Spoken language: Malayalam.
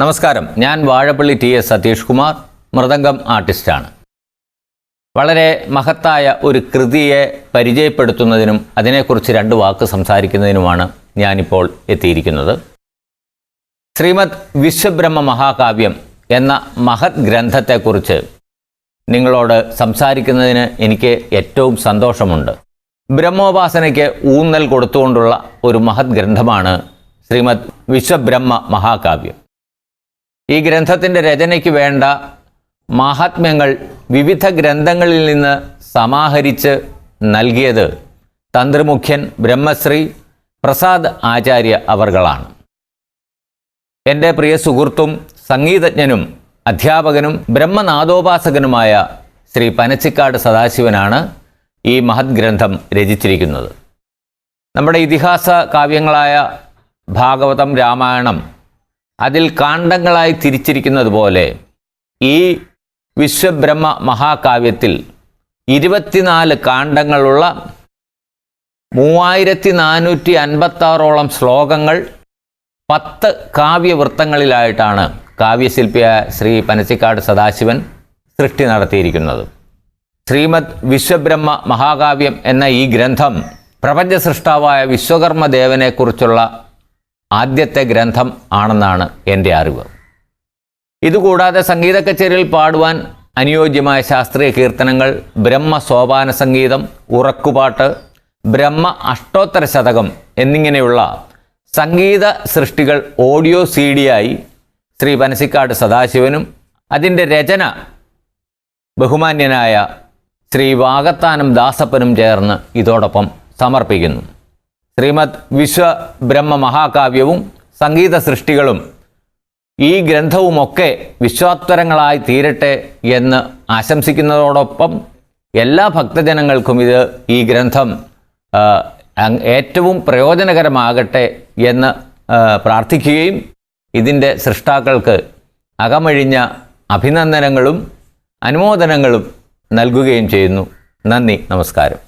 നമസ്കാരം. ഞാൻ വാഴപ്പള്ളി ടി എസ് സതീഷ് കുമാർ മൃദംഗം ആർട്ടിസ്റ്റാണ്. വളരെ മഹത്തായ ഒരു കൃതിയെ പരിചയപ്പെടുത്തുന്നതിനും അതിനെക്കുറിച്ച് രണ്ട് വാക്ക് സംസാരിക്കുന്നതിനുമാണ് ഞാനിപ്പോൾ എത്തിയിരിക്കുന്നത്. ശ്രീമദ് വിശ്വബ്രഹ്മ മഹാകാവ്യം എന്ന മഹത് ഗ്രന്ഥത്തെക്കുറിച്ച് നിങ്ങളോട് സംസാരിക്കുന്നതിന് എനിക്ക് ഏറ്റവും സന്തോഷമുണ്ട്. ബ്രഹ്മോപാസനയ്ക്ക് ഊന്നൽ കൊടുത്തുകൊണ്ടുള്ള ഒരു മഹത് ഗ്രന്ഥമാണ് ശ്രീമദ് വിശ്വബ്രഹ്മ മഹാകാവ്യം. ഈ ഗ്രന്ഥത്തിന്റെ രചനയ്ക്ക് വേണ്ട മാഹാത്മ്യങ്ങൾ വിവിധ ഗ്രന്ഥങ്ങളിൽ നിന്ന് സമാഹരിച്ച് നൽകിയത് തന്ത്രിമുഖ്യൻ ബ്രഹ്മശ്രീ പ്രസാദ് ആചാര്യ അവർകളാണ്. എന്റെ പ്രിയ സുഹൃത്തും സംഗീതജ്ഞനും അധ്യാപകനും ബ്രഹ്മനാഥോപാസകനുമായ ശ്രീ പനച്ചിക്കാട് സദാശിവനാണ് ഈ മഹത് ഗ്രന്ഥം രചിച്ചിരിക്കുന്നത്. നമ്മുടെ ഇതിഹാസ കാവ്യങ്ങളായ ഭാഗവതം രാമായണം അതിൽ കാണ്ഡങ്ങളായി തിരിച്ചിരിക്കുന്നത് പോലെ ഈ വിശ്വബ്രഹ്മ മഹാകാവ്യത്തിൽ ഇരുപത്തിനാല് കാണ്ഡങ്ങളുള്ള മൂവായിരത്തി നാനൂറ്റി അൻപത്താറോളം ശ്ലോകങ്ങൾ പത്ത് കാവ്യവൃത്തങ്ങളിലായിട്ടാണ് കാവ്യശില്പിയായ ശ്രീ പനച്ചിക്കാട് സദാശിവൻ സൃഷ്ടി നടത്തിയിരിക്കുന്നത്. ശ്രീമദ് വിശ്വബ്രഹ്മ മഹാകാവ്യം എന്ന ഈ ഗ്രന്ഥം പ്രപഞ്ച സൃഷ്ടാവായ വിശ്വകർമ്മ ദേവനെക്കുറിച്ചുള്ള ആദ്യത്തെ ഗ്രന്ഥം ആണെന്നാണ് എന്റെ അറിവ്. ഇതുകൂടാതെ സംഗീത കച്ചേരിയിൽ പാടുവാൻ അനുയോജ്യമായ ശാസ്ത്രീയ കീർത്തനങ്ങൾ ബ്രഹ്മ സോപാന സംഗീതം ഉറക്കുപാട്ട് ബ്രഹ്മ അഷ്ടോത്തര ശതകം എന്നിങ്ങനെയുള്ള സംഗീത സൃഷ്ടികൾ ഓഡിയോ സി ഡിയായി ശ്രീ പനസിക്കാട് സദാശിവനും അതിന്റെ രചന ബഹുമാന്യനായ ശ്രീ വാകത്താനം ദാസപ്പനും ചേർന്ന് ഇതോടൊപ്പം സമർപ്പിക്കുന്നു. ശ്രീമദ് വിശ്വബ്രഹ്മ മഹാകാവ്യവും സംഗീത സൃഷ്ടികളും ഈ ഗ്രന്ഥവുമൊക്കെ വിശ്വാത്വരങ്ങളായി തീരട്ടെ എന്ന് ആശംസിക്കുന്നതോടൊപ്പം എല്ലാ ഭക്തജനങ്ങൾക്കും ഇത് ഈ ഗ്രന്ഥം ഏറ്റവും പ്രയോജനകരമാകട്ടെ എന്ന് പ്രാർത്ഥിക്കുകയും ഇതിന്റെ സൃഷ്ടാക്കൾക്ക് അകമഴിഞ്ഞ അഭിനന്ദനങ്ങളും അനുമോദനങ്ങളും നൽകുകയും ചെയ്യുന്നു. നന്ദി നമസ്കാരം.